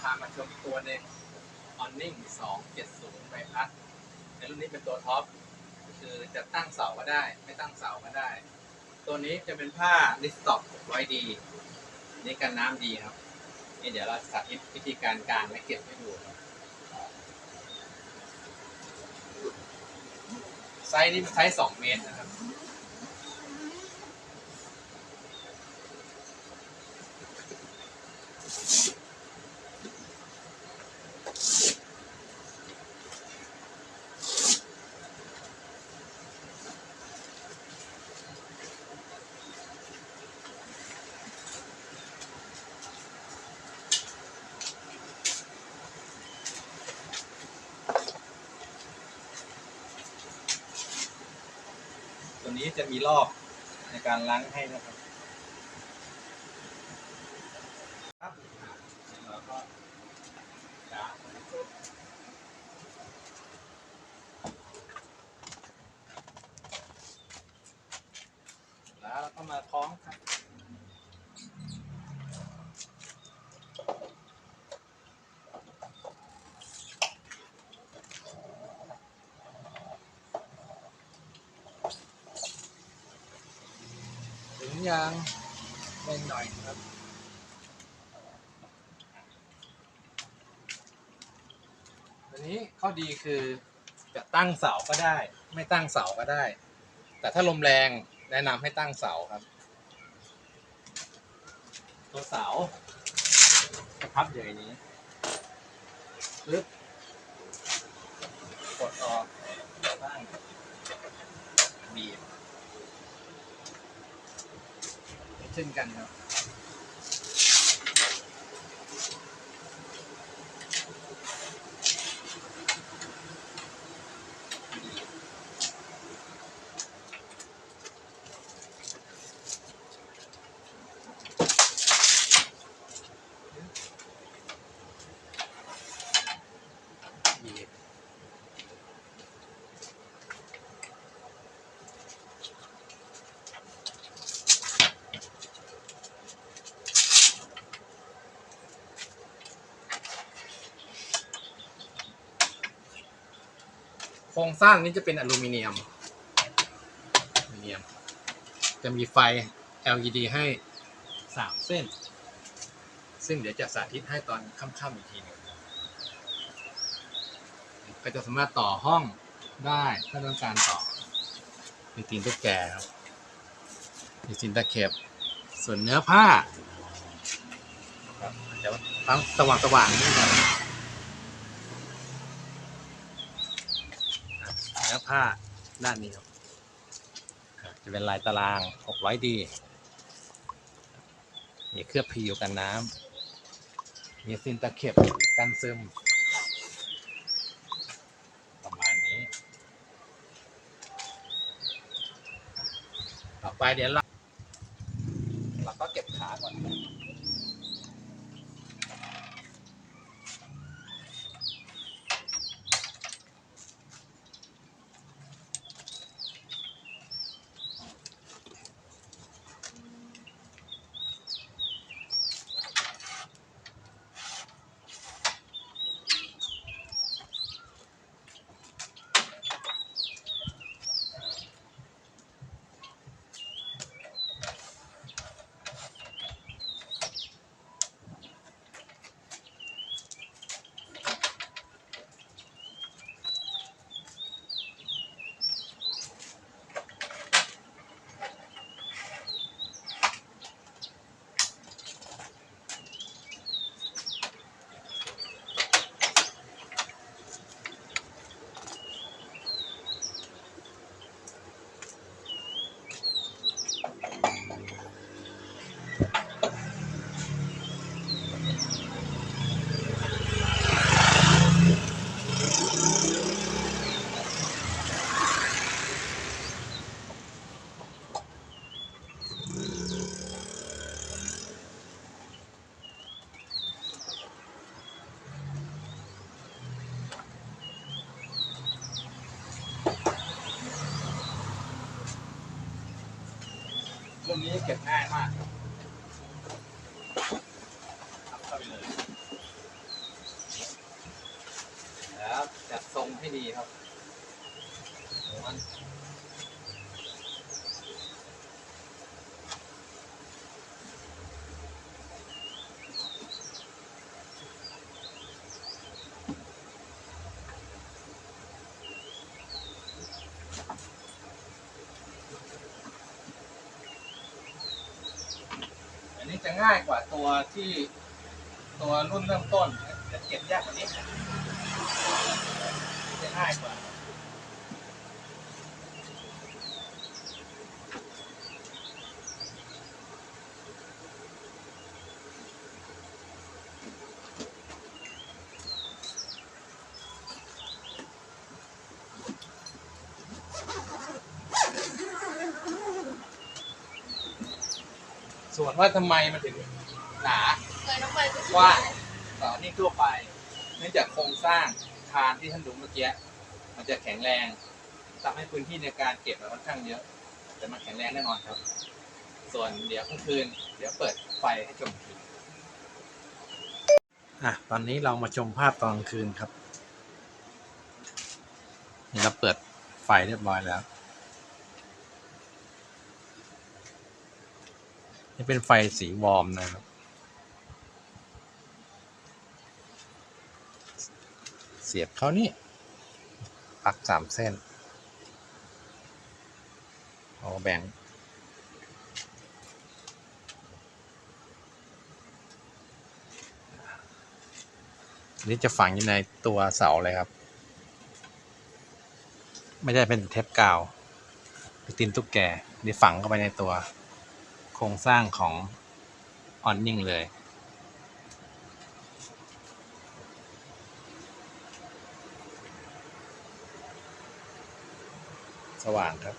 พามาชมอีกตัวหนึ่งออนนิ่ง270ใบพัดในรุ่นนี้เป็นตัวท็อปคือจะตั้งเสาก็ได้ ไม่ตั้งเสาก็ได้ ตัวนี้จะเป็นผ้าลิสต็อก600ดีนี่กันน้ำดีครับนี่เดี๋ยวเราสาธิตวิธีการกางและเก็บให้ดูครับไซส์นี้เป็นไซส์2เมตรนะครับ ตัวนี้จะมีรอบในการล้างให้นะครับครับแล้วก็แล้วเราก็มาคล้องครับ ยางเป็นหน่อยครับตัวนี้ข้อดีคือจะตั้งเสาก็ได้ ไม่ตั้งเสาก็ได้ แต่ถ้าลมแรงแนะนำให้ตั้งเสาครับ ตัวเสาจะพับอย่างนี้ปึ๊บกดออกตั้งบีบ เช่น โครงสร้างนี้จะเป็นอลูมิเนียมอลูมิเนียม จะมีไฟ LED ให้สามเส้น ซึ่งเดี๋ยวจะสาธิตให้ตอนค่ำๆอีกทีหนึ่งก็จะสามารถต่อห้องได้ถ้าต้องการต่อ มีตีนตุ๊กแกครับ มีตีนตะเข็บ ส่วนเนื้อผ้าครับเดี๋ยวทั้งสว่างสว่างๆนี่ก่อนอะเนื้อ ผ้าด้านนี้ครับ จะเป็นลายตาราง 600ดีมีเคลือบผิวกันน้ำ มีซินตะเข็บกันซึม ประมาณนี้ ต่อไปเดี๋ยวเรา เราก็เก็บขาก่อน เก็บง่ายมากแล้วจัดทรงให้ดีครับ จะง่ายกว่าตัวที่ตัวรุ่นเริ่มต้นจะเก็บยากกว่านี้จะง่ายกว่า ส่วนว่าทำไมมันถึงหนาเคยน้องไปกว้างต่อนี่ทั่วไป เนื่องจากโครงสร้างคานที่ท่านดูเมื่อกี้มันจะแข็งแรงทำให้พื้นที่ในการเก็บมันค่อนข้างเยอะแต่มันแข็งแรงแน่นอนครับ ส่วนเดี๋ยวกลางคืน เดี๋ยวเปิดไฟให้ชมอีกทีอะตอนนี้เรามาชมภาพตอนกลางคืนครับนี่เราเปิดไฟเรียบร้อยแล้ว นี่เป็นไฟสีวอร์มนะครับ เสียบเข้านี่ปักสามเส้นเอาแบ่งนี่จะฝังอยู่ในตัวเสาเลยครับ ไม่ได้เป็นเทปกาวหรือตีนตุ๊กแกนี่ฝังเข้าไปในตัว ครงสร้างของออนนิ่งเลย สว่างครับ